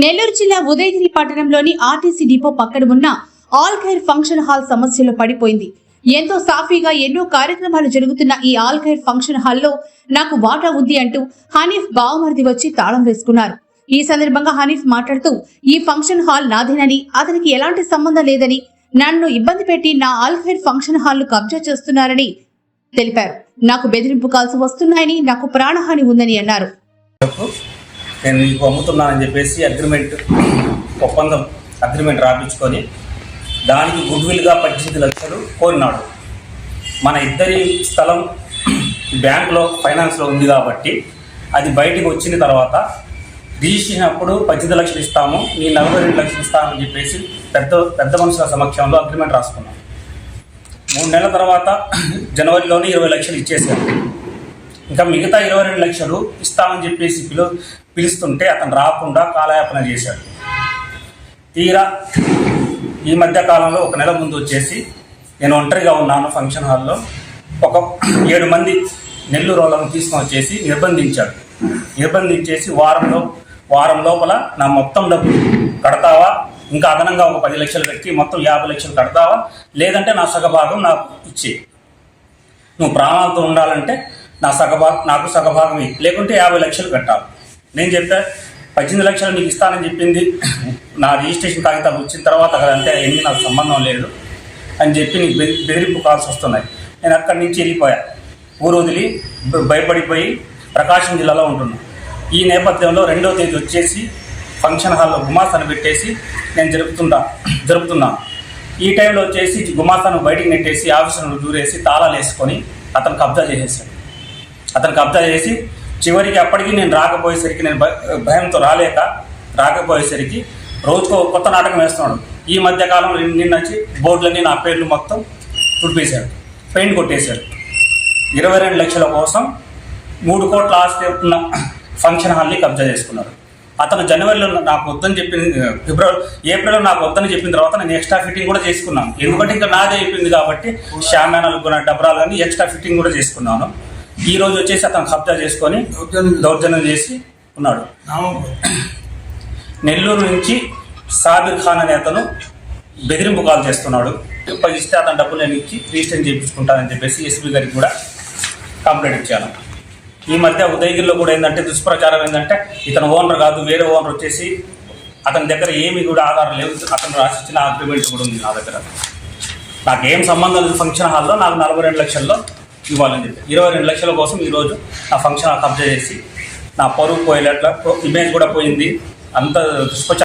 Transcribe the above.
నెల్లూరు జిల్లా ఉదయగిరి పట్టణంలోని RTC depot పక్కన ఉన్న ఆల్ ఖైర్ ఫంక్షన్ హాల్ సమస్యలో పడిపోయింది. ఎంతో సాఫీగా ఎన్నో కార్యక్రమాలు జరుగుతున్న ఈ ఆల్ ఖైర్ ఫంక్షన్ హాల్లో నాకు వాటా ఉంది అంటూ హనీఫ్ బావమరిది వచ్చి తాళం వేసుకున్నారు. ఈ సందర్భంగా హనీఫ్ మాట్లాడుతూ ఈ ఫంక్షన్ హాల్ నాదేనని అతనికి ఎలాంటి సంబంధం లేదని నన్ను ఇబ్బంది పెట్టి నా ఆల్ఖైర్ ఫంక్షన్ హాల్ను కబ్జా చేస్తున్నారని తెలిపారు. నాకు బెదిరింపు కాల్స్ వస్తున్నాయని నాకు ప్రాణహాని ఉందని అన్నారు. నేను నీకు అమ్ముతున్నానని చెప్పేసి అగ్రిమెంట్ ఒప్పందం అగ్రిమెంట్ రాపించుకొని దానికి గుడ్ విల్గా పద్దెనిమిది లక్షలు కోరినాడు. మన ఇద్దరి స్థలం బ్యాంక్లో ఫైనాన్స్లో ఉంది కాబట్టి అది బయటికి వచ్చిన తర్వాత రిజిస్ట్రేషన్ అప్పుడు పద్దెనిమిది లక్షలు ఇస్తాము నీ నలభై రెండు లక్షలు ఇస్తామని చెప్పేసి పెద్ద పెద్ద మనుషుల సమక్షంలో అగ్రిమెంట్ రాసుకున్నాం. మూడు నెలల తర్వాత జనవరిలోనే ఇరవై లక్షలు ఇచ్చేసాను ఇంకా మిగతా ఇరవై రెండు లక్షలు ఇస్తామని చెప్పేసి పిలు పిలుస్తుంటే అతను రాకుండా కాలయాపన చేశాడు. తీరా ఈ మధ్య కాలంలో ఒక నెల ముందు వచ్చేసి నేను ఒంటరిగా ఉన్నాను ఫంక్షన్ హాల్లో. ఒక ఏడు మంది నెల్లూరు వాళ్ళను తీసుకొని వచ్చేసి నిర్బంధించాడు. నిర్బంధించేసి వారంలో వారం లోపల నా మొత్తం డబ్బు కడతావా? ఇంకా అదనంగా ఒక పది లక్షలు పెట్టి మొత్తం యాభై లక్షలు కడతావా? లేదంటే నా సగభాగం నాకు ఇచ్చే నువ్వు ప్రాణాలతో ఉండాలంటే నా సగభాగ నాకు సగభాగమే. లేకుంటే యాభై లక్షలు కట్టాలి. నేను చెప్పా పద్దెనిమిది లక్షలు నీకు ఇస్తానని చెప్పింది. నా రిజిస్ట్రేషన్ కాగితాలు వచ్చిన తర్వాత అంటే ఎన్ని నాకు సంబంధం లేదు అని చెప్పి నీకు బెదిరింపు కాల్స్ వస్తున్నాయి. నేను అక్కడి నుంచి వెళ్ళిపోయా. ఊరు వదిలి భయపడిపోయి ప్రకాశం జిల్లాలో ఉంటున్నా. ఈ నేపథ్యంలో రెండో తేదీ వచ్చేసి ఫంక్షన్ హాల్లో గుమాసాను పెట్టేసి నేను జరుపుతుంటా జరుపుతున్నాను ఈ టైంలో వచ్చేసి గుమాసాను బయటికి నెట్టేసి ఆఫీసును దూరేసి తాళాలు వేసుకొని అతను కబ్జా చేసేసాడు. అతను కబ్జా చేసి చివరికి అప్పటికి నేను రాకపోయేసరికి నేను భయ- భయంతో రాలేక రాకపోయేసరికి రోజుకో కొత్త నాటకం వేస్తున్నాడు. ఈ మధ్య కాలంలో నిన్న వచ్చి బోర్డులన్నీ నా పేర్లు మొత్తం తుడిపేశాడు పెయింట్ కొట్టేశాడు. ఇరవై రెండు లక్షల కోసం మూడు కోట్ల ఆస్తి ఉన్న ఫంక్షన్ హాల్ని కబ్జా చేసుకున్నారు అతను జనవరిలో నాకు వద్దని చెప్పిన ఫిబ్రవరి ఏప్రిల్లో నాకు వద్దని చెప్పిన తర్వాత నేను ఎక్స్ట్రా ఫిట్టింగ్ కూడా చేసుకున్నాను. ఎందుకంటే ఇంకా నాదే అయిపోయింది కాబట్టి షామానాలు కూడా డబ్రాలు కానీ ఎక్స్ట్రా ఫిట్టింగ్ కూడా చేసుకున్నాను. ఈ రోజు వచ్చేసి అతను కబ్జా చేసుకొని దౌర్జన్యం చేసి ఉన్నాడు. నెల్లూరు నుంచి సాబిర్ ఖాన్ అనే అతను బెదిరింపు కాల్ చేస్తున్నాడు. ఇస్తే అతను డబ్బులు నేను ఇచ్చి రిజిస్టర్ చేయించుకుంటానని చెప్పేసి ఎస్పీ గారికి కూడా కంప్లైంట్ ఇచ్చాను. ఈ మధ్య ఉదయగిరిలో కూడా ఏంటంటే దుష్ప్రచారం ఏంటంటే ఇతను ఓనర్ కాదు వేరే ఓనర్ వచ్చేసి అతని దగ్గర ఏమి కూడా ఆధారం లేవు. అతను రాసిచ్చిన అగ్రిమెంట్ కూడా ఉంది నా దగ్గర. నాకు ఏం సంబంధం లేదు ఫంక్షన్ హాల్లో నాకు నలభై రెండు లక్షల్లో ఇవ్వాలని చెప్పి. ఇరవై రెండు లక్షల కోసం ఈరోజు నా ఫంక్షన్ కబ్జా చేసి నా పరువు పోయేటట్ల ఇమేజ్ కూడా పోయింది. అంత దుష్పచ